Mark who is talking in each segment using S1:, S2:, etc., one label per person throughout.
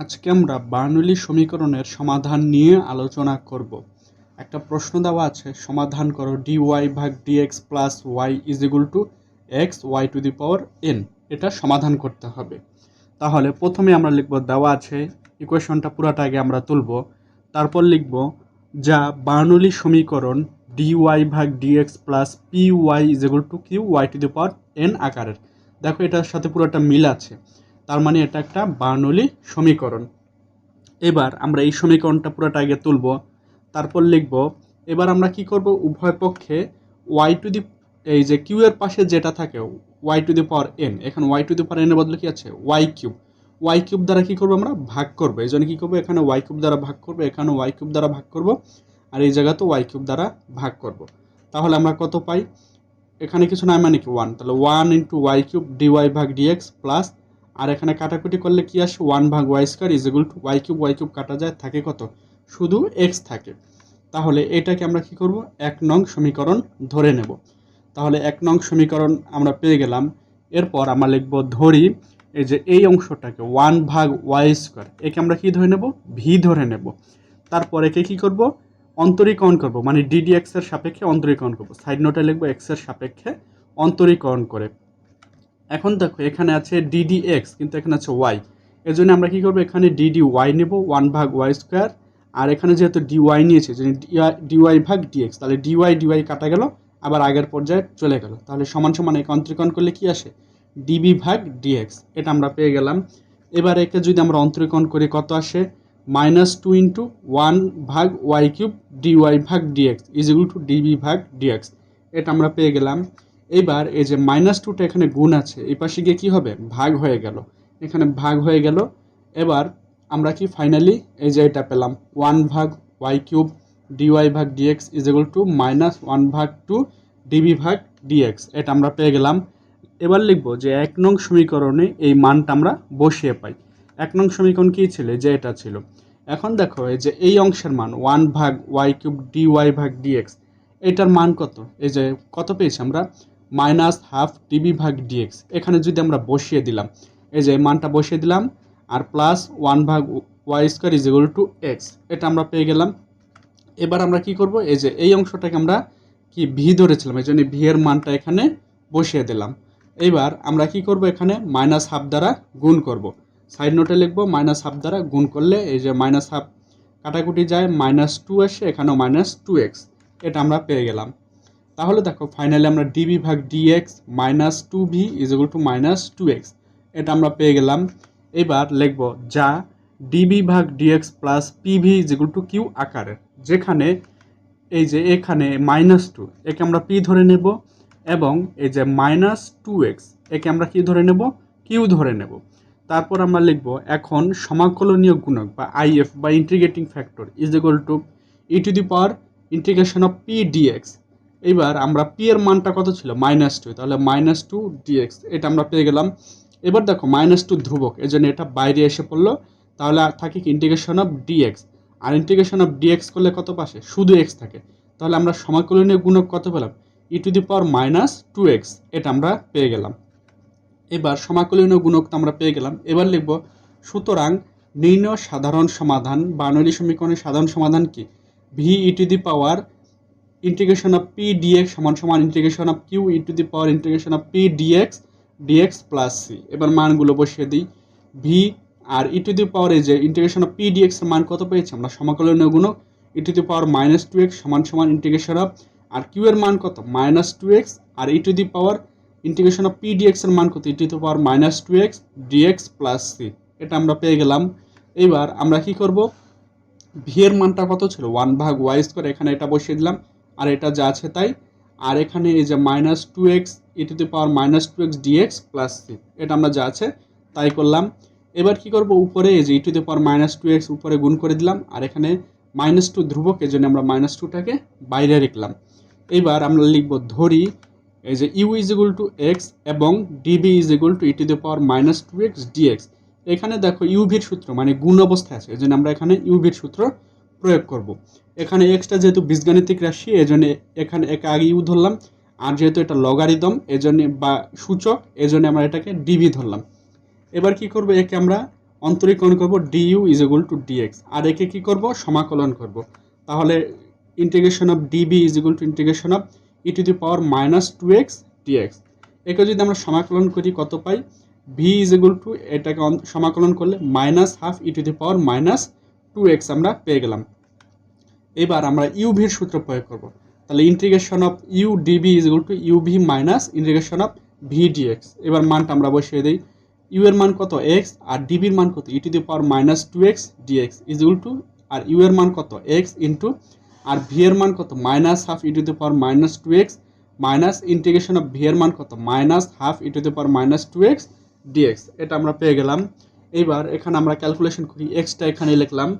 S1: আজকে আমরা বার্নৌলি সমীকরণের সমাধান নিয়ে আলোচনা করব। একটা প্রশ্ন দেওয়া আছে, সমাধান করো ডি ওয়াই ভাগ DX plus Y is equal to X Y to the power N এটা সমাধান করতে হবে। তাহলে প্রথমে আমরা লিখব, দেওয়া আছে, ইকুয়েশনটা পুরাটা আগে আমরা তুলব। তারপর লিখব, যা বার্নৌলি সমীকরণ ডি ওয়াই ভাগ DX plus P Y is equal to Q Y to the power N আকারের। দেখো এটার সাথে পুরোটা মিল আছে। তার মানে এটা একটা বার্নৌলি সমীকরণ। এবার আমরা এই সমীকরণটা পুরোটা আগে তুলব, তারপর লিখব, এবার আমরা কি করব? উভয় পক্ষে ওয়াই টু দি এই যে কিউ এর পাশে যেটা থাকে Y to the power N এখানে ওয়াই টু দি পাওয়ার এনের বদলে কি আছে? ওয়াই কিউব ওয়াই কিউব দ্বারা কি করব আমরা? ভাগ করব। এই জন্য কী করব? এখানে ওয়াই কিউব দ্বারা ভাগ করব, এখানে ওয়াই কিউব দ্বারা ভাগ করব, আর এই জায়গাতেও ওয়াই কিউব দ্বারা ভাগ করব। তাহলে আমরা কত পাই? এখানে কিছু নাই মানে কি? ওয়ান তাহলে one into Y cube D Y ভাগ ডিএক্স প্লাস আর এখানে কাটাকুটি করলে কি আসে? ওয়ান ভাগ Y square is equal to Y cube Y cube কাটা যায়, থাকে কত? শুধু এক্স থাকে। তাহলে এটাকে আমরা কি করব? এক নং সমীকরণ ধরে নেব। তাহলে এক নং সমীকরণ আমরা পেয়ে গেলাম। এরপর আমরা লিখব ধরি, এই যে এই অংশটাকে ওয়ান ভাগ ওয়াই স্কোয়ার একে আমরা কি ধরে নেব? ভি ধরে নেব। তারপর একে কি করব? অন্তরীকরণ করব মানে ডিডি এক্সের সাপেক্ষে অন্তরীকরণ করব। সাইড নোটে লিখব এক্সের সাপেক্ষে অন্তরীকরণ করে। এখন দেখো, এখানে আছে ডিডি এক্স কিন্তু এখানে আছে ওয়াই এর জন্য আমরা কী করব, এখানে ডিডি ওয়াই নেব ওয়ান ভাগ ওয়াই স্কোয়ার আর এখানে যেহেতু ডিওয়াই নিয়েছে যে ডিওয়াই ভাগ ডিএক্স তাহলে ডিওয়াই ডিওয়াই কাটা গেল, আবার আগের পর্যায়ে চলে গেল। তাহলে সমান সমান একে অন্তরীকরণ করলে কি আসে? ডিবি ভাগ ডিএক্স এটা আমরা পেয়ে গেলাম। এবার একে যদি আমরা অন্তরীকরণ করি, কত আসে? মাইনাস টু ইন্টু ওয়ান ভাগ ওয়াই কিউব ডিওয়াই ভাগ DX is equal to DB ভাগ ডিএক্স এটা আমরা পেয়ে গেলাম। এবার এই যে মাইনাস টুটা এখানে গুণ আছে, এই পাশে গিয়ে কী হবে? ভাগ হয়ে গেল। এখানে ভাগ হয়ে গেল। এবার আমরা কি ফাইনালি এই যে এটা পেলাম। ওয়ান ভাগ ওয়াই কিউব ডিওয়াই ভাগ DX is equal to minus one ভাগ টু ডিবি ভাগ ডিএক্স এটা আমরা পেয়ে গেলাম। এবার লিখব যে এক নং সমীকরণে এই মানটা আমরা বসিয়ে পাই। এক নং সমীকরণ কী ছিল? যে এটা ছিল। এখন দেখো, এই যে এই অংশের মান ওয়ান ভাগ ওয়াই কিউব ডিওয়াই ভাগ ডিএক্স এটার মান কত? এই যে কত পেয়েছি আমরা? মাইনাস হাফ ডিবি ভাগ ডিএক্স। এখানে যদি আমরা বসিয়ে দিলাম, এই যে মানটা বসিয়ে দিলাম, আর প্লাস ওয়ান ভাগ Y square is equal to X. এটা আমরা পেয়ে গেলাম। এবার আমরা কি করব? এই যে এই অংশটাকে আমরা কি ভি ধরেছিলাম, এই জন্য ভি এর মানটা এখানে বসিয়ে দিলাম। এইবার আমরা কি করব এখানে? মাইনাস হাফ দ্বারা গুণ করব। সাইড নোটে লিখব, মাইনাস হাফ দ্বারা গুণ করলে এই যে মাইনাস হাফ কাটাকুটি যায়, মাইনাস টু আসে, এখানেও মাইনাস টু এক্স। এটা আমরা পেয়ে গেলাম। তাহলে দেখো ফাইনালি আমরা ডিবি ভাগ DX minus two V is to minus two X এটা আমরা পেয়ে গেলাম। এবার লিখব যা ডিবি ভাগ DX plus PV is to Q আকারের যেখানে এই যে এখানে মাইনাস টু একে আমরা পি ধরে নেব এবং এই যে মাইনাস টু এক্স একে আমরা কি ধরে নেব? কিউ ধরে নেব। তারপর আমরা লিখব এখন সমাকলনীয় গুণক বা আইএফ বা integrating factor is equal to E to the power integration of P DX এবার আমরা পি এর মানটা কত ছিল? মাইনাস টু তাহলে মাইনাস টু ডিএক্স এটা আমরা পেয়ে গেলাম। এবার দেখো মাইনাস টু ধ্রুবক এই জন্য এটা বাইরে এসে পড়ল। তাহলে থাকে কি ইন্টিগ্রেশন অফ ডিএক্স আর ইন্টিগ্রেশন অফ ডিএক্স করলে কত পাশে? শুধু এক্স থাকে। তাহলে আমরা সমাকলনীয় গুণক কত পেলাম? E to the power minus two X এটা আমরা পেয়ে গেলাম। এবার সমাকলনীয় গুণক তো আমরা পেয়ে গেলাম। এবার লিখব, সুতরাং নির্ণয় সাধারণ সমাধান বা বার্নৌলি সমীকরণের সাধারণ সমাধান কি? V E to the power integration of P DX সমান সমান integration of Q E to the power integration of P DX DX plus C এবার মানগুলো বসিয়ে দিই। V R E to the পাওয়ার এই যে ইন্টিগ্রেশন অফ পি ডিএক্স এর মান কত পেয়েছি আমরা? সমাকলনীয় গুণক E to the power minus two X সমান সমান ইন্টিগ্রেশন অফ আর কিউ এর মান কত? Minus two x R E to the power integration of P DX এর মান কত? E to the power minus two X DX plus C এটা আমরা পেয়ে গেলাম। এবার আমরা কি করব? ভি এর মানটা কত ছিল? ওয়ান ভাগ ওয়াই স্কোয়ার এখানে এটা বসিয়ে দিলাম। আর এটা যা আছে তাই। আর এখানে এই যে minus two X E to the power minus two X DX plus C এটা আমরা যা আছে তাই করলাম। এবার কি করব? উপরে এই যে E to the power minus two X উপরে গুণ করে দিলাম। আর এখানে মাইনাস টু ধ্রুবক, এই জন্য আমরা মাইনাস টুটাকে বাইরে রাখলাম। এবার আমরা লিখব ধরি, এই যে U is equal to X এবং DB is equal to E to the power minus two X DX এখানে দেখো ইউভির সূত্র মানে গুণ অবস্থায় আছে, এই জন্য আমরা এখানে ইউভির সূত্র প্রয়োগ করব। এখানে এক্সটা যেহেতু বীজগাণিতিক রাশি, এজন্য এখানে একে আগে ইউ ধরলাম। আর যেহেতু এটা লগারিদম এজন্য বা সূচক, এজন্য আমরা এটাকে ডিবি ধরলাম। এবার কি করব? একে আমরা অন্তরীকরণ করব DU is equal to DX আর একে কী করব? সমাকলন করব। তাহলে integration of DB is equal to integration of E to the power minus two X DX একে যদি আমরা সমাকলন করি, কত পাই? ভি ইজ ইকুয়াল টু এটাকে সমাকলন করলে minus half E to the power minus two X আমরা পেয়ে গেলাম। এবার আমরা ইউভির সূত্র প্রয়োগ করব। তাহলে integration of U DB is equal to UV minus integration of V DX এবার মানটা আমরা বসিয়ে দিই। ইউ এর মান কত এক্স আর ডিবির মান কত? E to the power minus two X DX is equal to are you এর মান কত? এক্স ইন্টু আর ভি এর মান কত? Minus half E to the power minus two X minus integration of V এর মান কত? Minus half E to the power minus two X DX এটা আমরা পেয়ে গেলাম। এইবার এখানে আমরা ক্যালকুলেশন করি এক্সটা এখানে লিখলাম।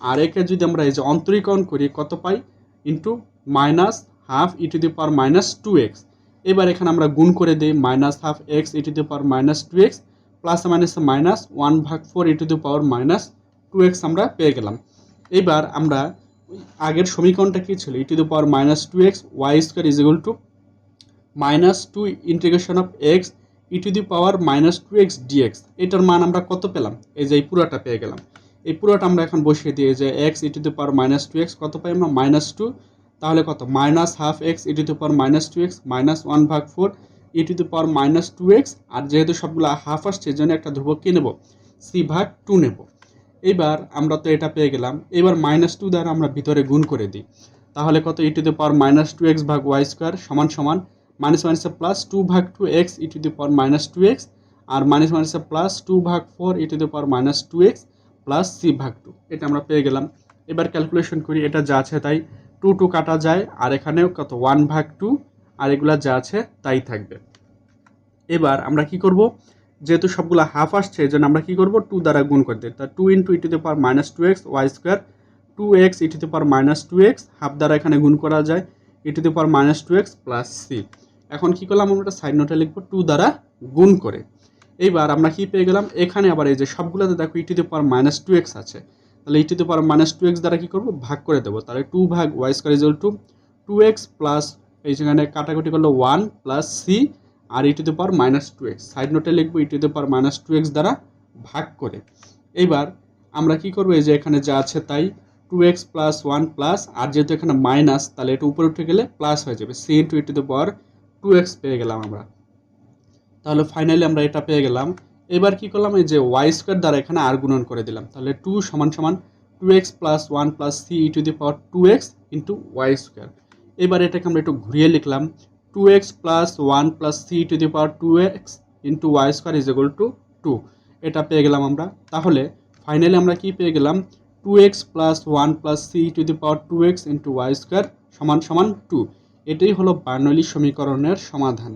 S1: আর একে যদি আমরা এই যে অন্তরীকরণ করি, কত পাই? Into minus half E to the power minus two X এবার এখানে আমরা গুণ করে দিই minus half X E to the power minus two X plus minus minus one ভাগ four E to the power minus two X আমরা পেয়ে গেলাম। এবার আমরা আগের সমীকরণটা কী ছিল? E to the power minus two X Y square is equal to minus two integration of X E to the power minus two X DX এটার মান আমরা কত পেলাম? এই যে এই পুরোটা পেয়ে গেলাম। এই পুরোটা আমরা এখন বসিয়ে দিই যে X E to the power minus two X কত পাই আমরা? মাইনাস টু তাহলে কত? Minus half X E to the power minus two X minus one ভাগ four E to the power minus two X আর যেহেতু সবগুলো হাফ আসছে জন্য একটা ধ্রুবক কী নেব? সি ভাগ টু নেব। এইবার আমরা তো এটা পেয়ে গেলাম। এবার মাইনাস টু দ্বারা আমরা ভিতরে গুণ করে দিই। তাহলে কত? E to the power minus two X ভাগ ওয়াই স্কোয়ার সমান সমান মাইনাস মাইনাসে প্লাস টু ভাগ two X E to the power minus two X R minus মাইনাসে প্লাস টু ভাগ four E to the power minus two X plus C ভাগ two এটা আমরা পেয়ে গেলাম। এবার ক্যালকুলেশন করি, এটা যা আছে তাই টু টু কাটা যায়, আর এখানেও কত? ওয়ান ভাগ টু আর এগুলা যা আছে তাই থাকবে। এবার আমরা কি করব? যেহেতু সবগুলো হাফ আসছে এই জন্য আমরা কি করব? টু দ্বারা গুণ করে দিই। তা two into E to power minus two X Y square two X E to power minus two X half দ্বারা এখানে গুণ করা যায় E to power minus two X plus C এখন কী করলাম আমরা একটা সাইড নোটে লিখব টু দ্বারা গুণ করে। এইবার আমরা কি পেয়ে গেলাম, এখানে আবার এই যে সবগুলোতে দেখো E to power minus two X আছে। তাহলে E to power minus two X দ্বারা কী করব? ভাগ করে দেবো। তাহলে টু ভাগ Y square is to two X plus এই যেখানে কাটাকুটি করল one plus C R E to power minus two X side নোটে লিখব E to power minus two X দ্বারা ভাগ করে। এইবার আমরা কি করব? এই যে এখানে যা আছে তাই two X plus one plus আর যেহেতু এখানে মাইনাস তাহলে এটা উপরে উঠে গেলে প্লাস হয়ে যাবে। C into E to power two X পেয়ে গেলাম আমরা। তাহলে ফাইনালি আমরা এটা পেয়ে গেলাম। এবার কি করলাম? এই যে ওয়াই স্কোয়ার দ্বারা এখানে আর গুণন করে দিলাম। তাহলে টু সমান সমান two X plus one plus C E to the power two X into Y square এবার এটাকে আমরা একটু ঘুরিয়ে লিখলাম। Two X plus one plus C to the power two X into Y square is equal to two এটা পেয়ে গেলাম আমরা। তাহলে ফাইনালি আমরা কি পেয়ে গেলাম? Two X plus one plus C to the power two X into Y square সমান সমান টু এটাই হলো বার্নলি সমীকরণের সমাধান।